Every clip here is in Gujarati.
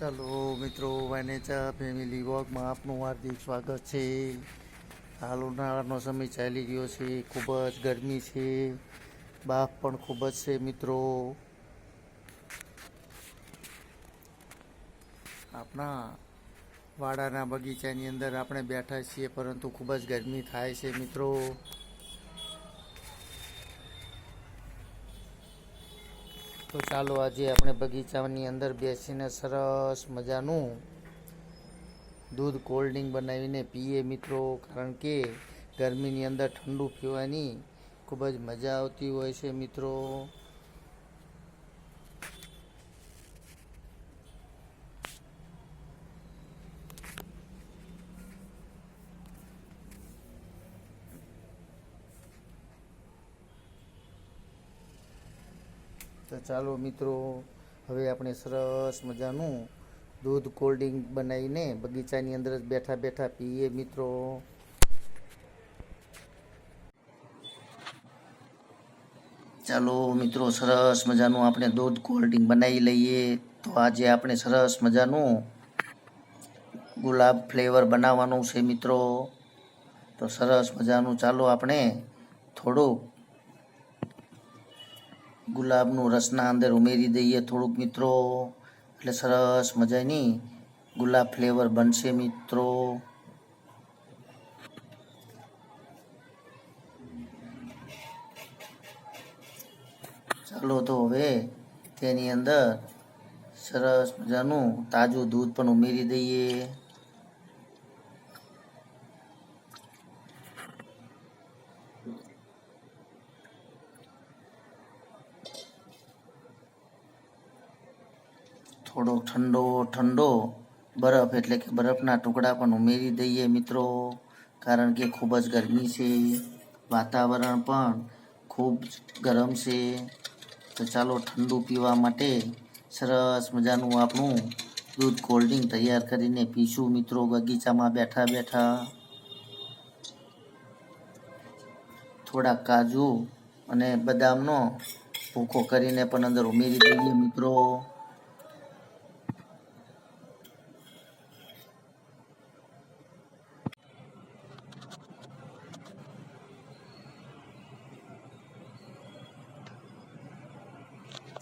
ચાલો મિત્રો વાનેચા ફેમિલી વોકમાં આપનું હાર્દિક સ્વાગત છે. હાલ ઉનાળાનો સમય ચાલી રહ્યો છે, ખૂબ જ ગરમી છે, બાફ પણ ખૂબ જ છે મિત્રો. આપણા વાડાના બગીચાની અંદર આપણે બેઠા છીએ, પરંતુ ખૂબ જ ગરમી થાય છે મિત્રો. તો ચાલો આજે આપણે બગીચાની અંદર બેસીને સરસ મજાનું દૂધ કોલ્ડ ડ્રિંક બનાવીને પીએ મિત્રો, કારણ કે ગરમીની અંદર ઠંડુ પીવાની ખૂબ જ મજા આવતી હોય છે મિત્રો. તો ચાલો મિત્રો, હવે આપણે સરસ મજાનું દૂધ કોલ્ડ ડ્રિંક બનાવીને બગીચાની અંદર જ બેઠા બેઠા પીએ મિત્રો. ચાલો મિત્રો, સરસ મજાનું આપણે દૂધ કોલ્ડ ડ્રિંક બનાવી લઈએ. તો આજે આપણે સરસ મજાનું ગુલાબ ફ્લેવર બનાવવાનું છે મિત્રો. તો સરસ મજાનું ચાલો આપણે થોડુંક ગુલાબનું રસના અંદર ઉમેરી દઈએ થોડુંક મિત્રો. એટલે સરસ મજાની ગુલાબ ફ્લેવર બનશે મિત્રો. ચાલો તો હવે તેની અંદર સરસ મજાનું તાજું દૂધ પણ ઉમેરી દઈએ. થોડો ઠંડો ઠંડો બરફ એટલે કે બરફના ટુકડા પણ ઉમેરી દઈએ મિત્રો. કારણ કે ખૂબ જ ગરમી છે, વાતાવરણ પણ ખૂબ ગરમ છે. તો ચાલો ઠંડુ પીવા માટે સરસ મજાનું આપણું દૂધ કોલ્ડ ડ્રિંક તૈયાર કરીને પીશું મિત્રો બગીચામાં બેઠા બેઠા. થોડા કાજુ અને બદામનો ભૂકો કરીને પણ અંદર ઉમેરી દઈએ મિત્રો.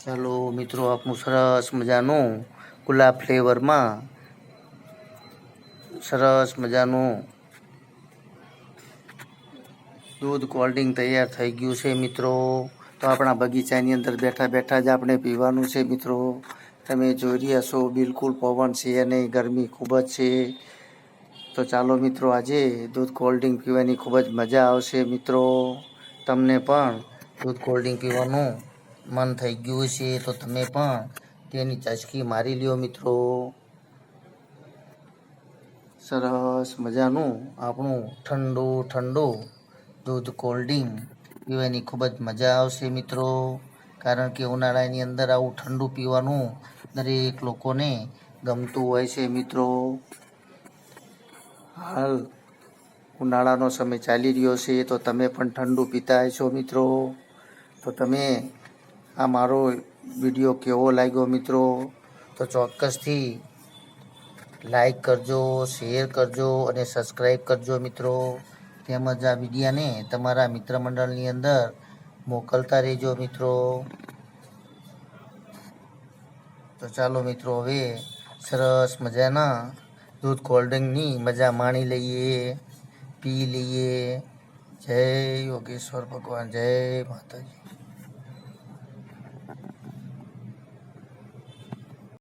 ચાલો મિત્રો આપણું સરસ મજાનું ગુલાબ ફ્લેવરમાં સરસ મજાનું દૂધ કોલ્ડ ડ્રિંક તૈયાર થઈ ગયું છે મિત્રો. તો આપણા બગીચાની અંદર બેઠા બેઠા જ આપણે પીવાનું છે મિત્રો. તમે જોઈ રહ્યા છો, બિલકુલ પવન છે અને ગરમી ખૂબ જ છે. તો ચાલો મિત્રો, આજે દૂધ કોલ્ડ ડ્રિંક પીવાની ખૂબ જ મજા આવશે મિત્રો. તમને પણ દૂધ કોલ્ડ ડ્રિંક પીવાનું મન થઈ ગયું છે, તો તમે પણ તેની ચચકી મારી લ્યો મિત્રો. સરસ મજાનું આપણું ઠંડુ ઠંડુ દૂધ કોલ્ડ પીવાની ખૂબ જ મજા આવશે મિત્રો. કારણ કે ઉનાળાની અંદર આવું ઠંડુ પીવાનું દરેક લોકોને ગમતું હોય છે મિત્રો. હાલ ઉનાળાનો સમય ચાલી રહ્યો છે, તો તમે પણ ઠંડુ પીતા હશો મિત્રો. તો તમે આ મારો વીડિયો કેવો લાગ્યો મિત્રો? તો ચોક્કસથી લાઈક કરજો, શેર કરજો અને સબસ્ક્રાઈબ કરજો મિત્રો. તેમજ આ વિડીયાને તમારા મિત્ર મંડળની અંદર મોકલતા રહેજો મિત્રો. તો ચાલો મિત્રો હવે સરસ મજાના દૂધ કોલ્ડ ડ્રિંકની મજા માણી લઈએ, પી લઈએ. જય યોગેશ્વર ભગવાન, જય માતાજી.